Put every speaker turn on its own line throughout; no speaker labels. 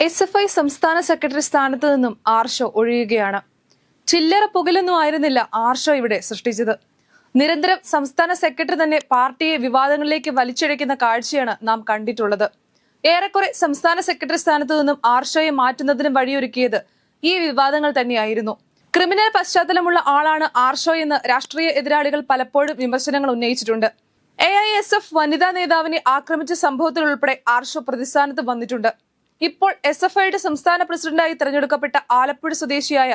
S F I സംസ്ഥാന secretary സ്ഥാനത്ത് നിന്നും ആർഷോ ഒഴിയുകയാണ്. ചില്ലറ പുകലൊന്നും ആയിരുന്നില്ല ആർഷോ ഇവിടെ സൃഷ്ടിച്ചത്. നിരന്തരം സംസ്ഥാന സെക്രട്ടറി തന്നെ പാർട്ടിയെ വിവാദങ്ങളിലേക്ക് വലിച്ചിഴയ്ക്കുന്ന കാഴ്ചയാണ് നാം കണ്ടിട്ടുള്ളത്. ഏറെക്കുറെ സംസ്ഥാന സെക്രട്ടറി സ്ഥാനത്ത് നിന്നും ആർഷോയെ മാറ്റുന്നതിനും വഴിയൊരുക്കിയത് ഈ വിവാദങ്ങൾ തന്നെയായിരുന്നു. ക്രിമിനൽ പശ്ചാത്തലമുള്ള ആളാണ് ആർഷോ എന്ന് രാഷ്ട്രീയ എതിരാളികൾ പലപ്പോഴും വിമർശനങ്ങൾ ഉന്നയിച്ചിട്ടുണ്ട്. എ ഐ എസ് എഫ് വനിതാ നേതാവിനെ ആക്രമിച്ച സംഭവത്തിൽ ഉൾപ്പെടെ ആർഷോ പ്രതിസ്ഥാനത്ത് വന്നിട്ടുണ്ട്. ഇപ്പോൾ എസ് എഫ് ഐയുടെ സംസ്ഥാന പ്രസിഡന്റായി തെരഞ്ഞെടുക്കപ്പെട്ട ആലപ്പുഴ സ്വദേശിയായ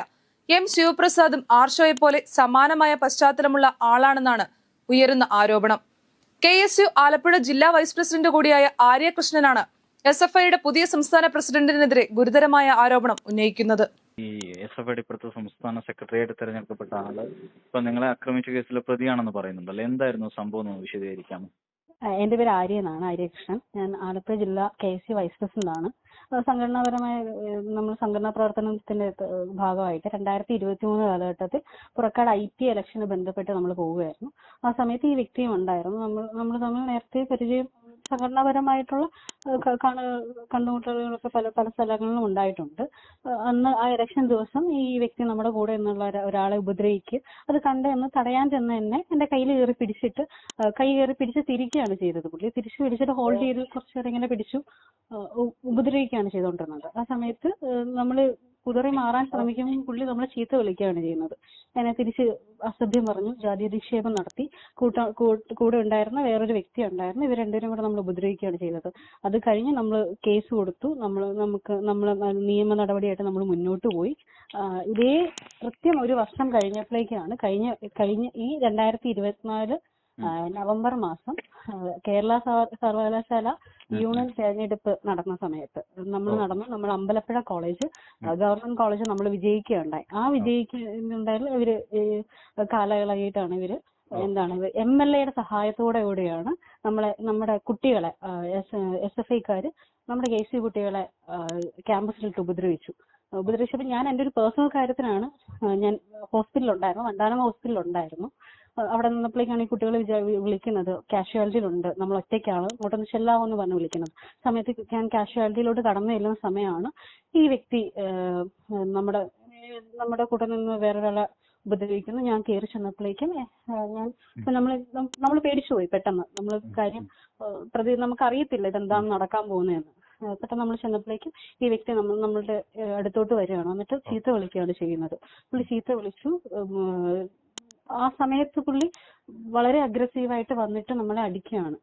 എം ശിവപ്രസാദും ആർഷോയെ പോലെ സമാനമായ പശ്ചാത്തലമുള്ള ആളാണെന്നാണ് ഉയരുന്ന ആരോപണം. കെ എസ് യു ആലപ്പുഴ ജില്ലാ വൈസ് പ്രസിഡന്റ് കൂടിയായ ആര്യകൃഷ്ണനാണ് എസ് എഫ് ഐയുടെ പുതിയ സംസ്ഥാന പ്രസിഡന്റിനെതിരെ ഗുരുതരമായ ആരോപണം ഉന്നയിക്കുന്നത്.
ഈ എസ് എഫ് ഐയുടെ ഇപ്പോഴത്തെ സംസ്ഥാന സെക്രട്ടറിയായിട്ട് തെരഞ്ഞെടുക്കപ്പെട്ട ആൾ ഇപ്പൊ നിങ്ങളെ ആക്രമിച്ച കേസിലെ പ്രതിയാണെന്ന് പറയുന്നുണ്ടല്ലോ എന്തായിരുന്നു സംഭവം എന്ന് വിശദീകരിക്കാമോ?
എന്റെ പേര് ആര്യ എന്നാണ് ആര്യകൃഷ്ണൻ. ഞാൻ ആലപ്പുഴ ജില്ലാ K S C vice president ആണ് സംഘടനാപരമായ നമ്മൾ സംഘടനാ പ്രവർത്തനത്തിന്റെ ഭാഗമായിട്ട് രണ്ടായിരത്തി ഇരുപത്തി മൂന്ന് കാലഘട്ടത്തിൽ പുറക്കാട് ഐ ടി ഇലക്ഷന് ബന്ധപ്പെട്ട് നമ്മൾ പോവുകയായിരുന്നു. ആ സമയത്ത് ഈ വ്യക്തിയും ഉണ്ടായിരുന്നു. നമ്മൾ നമ്മൾ തമ്മിൽ നേരത്തെ പരിചയം സംഘടനാപരമായിട്ടുള്ള കണ കണ്ടുമുട്ടലുകളൊക്കെ പല പല സ്ഥലങ്ങളിലും ഉണ്ടായിട്ടുണ്ട്. അന്ന് ആ ഇലക്ഷൻ ദിവസം ഈ വ്യക്തി നമ്മുടെ കൂടെ എന്നുള്ള ഒരാളെ ഉപദ്രവിക്കുക അത് കണ്ട് എന്ന് തടയാൻ ചെന്ന് എന്നെ എന്റെ കയ്യിൽ കയറി പിടിച്ചിട്ട് കൈ കയറി പിടിച്ച് തിരിക്കുകയാണ് ചെയ്തത് പുള്ളി. തിരിച്ചു പിടിച്ചിട്ട് ഹോൾഡ് ചെയ്ത് കുറച്ചു നേരം ഇങ്ങനെ പിടിച്ചു ഉപദ്രവിക്കുകയാണ് ചെയ്തുകൊണ്ടിരുന്നത് ആ സമയത്ത് നമ്മൾ കുതറി മാറാൻ ശ്രമിക്കുമ്പോൾ പുള്ളി നമ്മളെ ചീത്ത വിളിക്കുകയാണ് ചെയ്യുന്നത്. എന്നെ തിരിച്ച് അസഭ്യം പറഞ്ഞു ജാതി അധിക്ഷേപം നടത്തി. കൂട്ട കൂടെ ഉണ്ടായിരുന്ന വേറൊരു വ്യക്തി ഉണ്ടായിരുന്നു. ഇവർ രണ്ടുപേരും കൂടെ നമ്മൾ ഉപദ്രവിക്കുകയാണ് ചെയ്തത് അത് കഴിഞ്ഞ് നമ്മൾ കേസ് കൊടുത്തു. നമ്മൾ നമുക്ക് നമ്മൾ നിയമ നടപടിയായിട്ട് നമ്മൾ മുന്നോട്ട് പോയി. ഇതേ കൃത്യം ഒരു വർഷം കഴിഞ്ഞപ്പോഴേക്കാണ് കഴിഞ്ഞ കഴിഞ്ഞ ഈ രണ്ടായിരത്തി ഇരുപത്തിനാല് നവംബർ മാസം കേരള സർവകലാശാല യൂണിയൻ തെരഞ്ഞെടുപ്പ് നടന്ന സമയത്ത്. നമ്മൾ നടന്നു നമ്മൾ അമ്പലപ്പുഴ കോളേജ് ഗവൺമെന്റ് കോളേജ് നമ്മൾ വിജയിക്കുകയുണ്ടായി. ആ വിജയിക്കുന്നുണ്ടായാലും ഇവർ ഈ കാലകളായിട്ടാണ് ഇവർ എന്താണ് എം എൽ എയുടെ സഹായത്തോടെ കൂടിയാണ് നമ്മളെ നമ്മുടെ കുട്ടികളെ എസ് എഫ് ഐക്കാര് നമ്മുടെ കെ സി കുട്ടികളെ ക്യാമ്പസിലിട്ട് ഉപദ്രവിച്ചു. ഉപദ്രവിച്ചപ്പോൾ ഞാൻ എന്റെ ഒരു പേഴ്സണൽ കാര്യത്തിനാണ് ഞാൻ ഹോസ്പിറ്റലിൽ ഉണ്ടായിരുന്നു വണ്ടാനം ഹോസ്പിറ്റലിൽ ഉണ്ടായിരുന്നു അവിടെ നിന്നപ്പോഴേക്കാണ് ഈ കുട്ടികൾ വിളിക്കുന്നത്. കാഷ്വാലിറ്റിയിലുണ്ട് നമ്മൾ ഒറ്റയ്ക്കാണ്. ഇങ്ങോട്ടൊന്ന് ചെല്ലാവോ എന്ന് പറഞ്ഞ് വിളിക്കുന്നത്. സമയത്ത് ഞാൻ കാഷ്വാലിറ്റിയിലോട്ട് കടന്നു ചെല്ലുന്ന സമയമാണ് ഈ വ്യക്തി നമ്മുടെ നമ്മുടെ കൂടെ നിന്ന് വേറൊരാളെ ഉപദ്രവിക്കുന്നു. ഞാൻ കയറി ചെന്നപ്പോഴേക്കും ഞാൻ നമ്മൾ നമ്മൾ പേടിച്ചു പോയി പെട്ടെന്ന്. നമ്മൾ കാര്യം പ്രതി നമുക്ക് അറിയത്തില്ല ഇതെന്താണ് നടക്കാൻ പോകുന്നതെന്ന്. പെട്ടെന്ന് നമ്മൾ ചെന്നപ്പോഴേക്കും ഈ വ്യക്തി നമ്മൾ നമ്മളുടെ അടുത്തോട്ട് വരികയാണ്. എന്നിട്ട് ചീത്ത വിളിക്കുകയാണ് ചെയ്യുന്നത്. പുള്ളി ചീത്ത വിളിച്ചു. ആ സമയത്ത് പുള്ളി വളരെ അഗ്രസീവായിട്ട് വന്നിട്ട് നമ്മളെ അടിക്കുകയാണ്.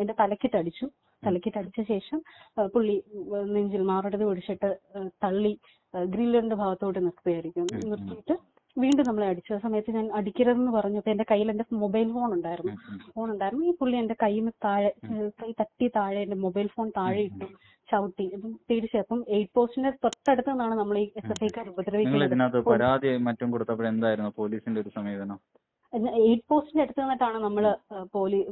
എന്റെ തലക്കിട്ട് അടിച്ചു. തലക്കിട്ട് അടിച്ച ശേഷം പുള്ളി നെഞ്ചിൽ മാറടത് പിടിച്ചിട്ട് തള്ളി ഗ്രില്ലിന്റെ ഭാഗത്തോട്ട് നിർത്തുകയായിരിക്കും. നിർത്തിയിട്ട് വീണ്ടും നമ്മളെ അടിച്ചു ആ സമയത്ത് ഞാൻ അടിക്കരുതെന്ന് പറഞ്ഞപ്പോ എന്റെ കയ്യിൽ എന്റെ മൊബൈൽ ഫോൺ ഉണ്ടായിരുന്നു. ഫോൺ ഉണ്ടായിരുന്നു. ഈ പുള്ളി എന്റെ കയ്യിൽ നിന്ന് താഴെ കൈ തട്ടി താഴെ എന്റെ മൊബൈൽ ഫോൺ താഴെ ഇട്ടു ചവിട്ടി. പേടിച്ചു അപ്പം എയ്റ്റ് പോസ്റ്റിന്റെ തൊട്ടടുത്ത് നിന്നാണ് നമ്മൾ ഈ എസ് എഫ് ഐക്കാർ ഉപദ്രവിക്കുന്നത്
പരാതി മറ്റും കൊടുത്തപ്പോൾ എന്തായിരുന്നു? പോലീസിന്റെ ഒരു സമീപനം?
എയ്റ്റ് പോസ്റ്റിന്റെ അടുത്ത് നിന്നിട്ടാണ് നമ്മൾ പോലീ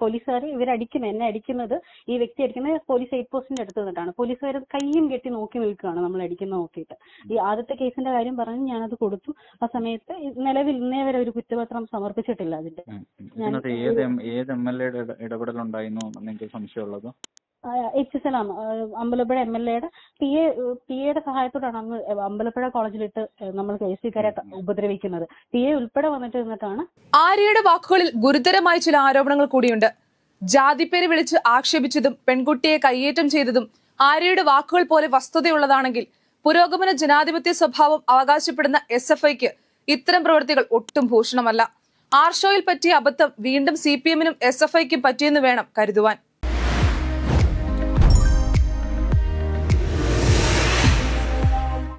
പോലീസുകാർ ഇവരടിക്കുന്നത് എന്നെ അടിക്കുന്നത് ഈ വ്യക്തി അടിക്കുന്നത് പോലീസ് എയ്ഡ് പോസ്റ്റിന്റെ അടുത്ത് നിന്നിട്ടാണ്. പോലീസുകാർ കൈയും കെട്ടി നോക്കി നിൽക്കുകയാണ് നമ്മൾ അടിക്കുന്ന നോക്കിയിട്ട്. ഈ ആദ്യത്തെ കേസിന്റെ കാര്യം പറഞ്ഞ് ഞാനത് കൊടുത്തു. ആ സമയത്ത് നിലവിൽ ഇന്നേ വരെ ഒരു കുറ്റപത്രം സമർപ്പിച്ചിട്ടില്ല അതിന്റെ.
ഏത് എം- എൽ എയുടെ ഇടപെടലുണ്ടായിരുന്നു നിങ്ങൾക്ക് സംശയമുള്ളത്?
എച്ച് എസ് എൽ ആണ്. അമ്പലപ്പുഴ എം എൽ എയുടെ പി എ പി എയുടെ സഹായത്തോടാണ് അന്ന് അമ്പലപ്പുഴ കോളേജിലിട്ട് നമ്മൾ കെ എസ് സിക്കാരെ ഉപദ്രവിക്കുന്നത്. പി എ ഉൾപ്പെടെ വന്നിട്ട് നിന്നിട്ടാണ്
ആര്യയുടെ വാക്കുകളിൽ ഗുരുതരമായ ചില ആരോപണങ്ങൾ കൂടിയുണ്ട്. ജാതിപ്പേര് വിളിച്ച് ആക്ഷേപിച്ചതും പെൺകുട്ടിയെ കയ്യേറ്റം ചെയ്തതും ആര്യയുടെ വാക്കുകൾ പോലെ വസ്തുതയുള്ളതാണെങ്കിൽ പുരോഗമന ജനാധിപത്യ സ്വഭാവം അവകാശപ്പെടുന്ന എസ് എഫ് ഐക്ക് ഇത്തരം പ്രവൃത്തികൾ ഒട്ടും ഭൂഷണമല്ല. ആർഷോയിൽ പറ്റിയ അബദ്ധം വീണ്ടും സി പി എമ്മിനും എസ് എഫ് ഐക്കും പറ്റിയെന്ന് വേണം കരുതുവാൻ.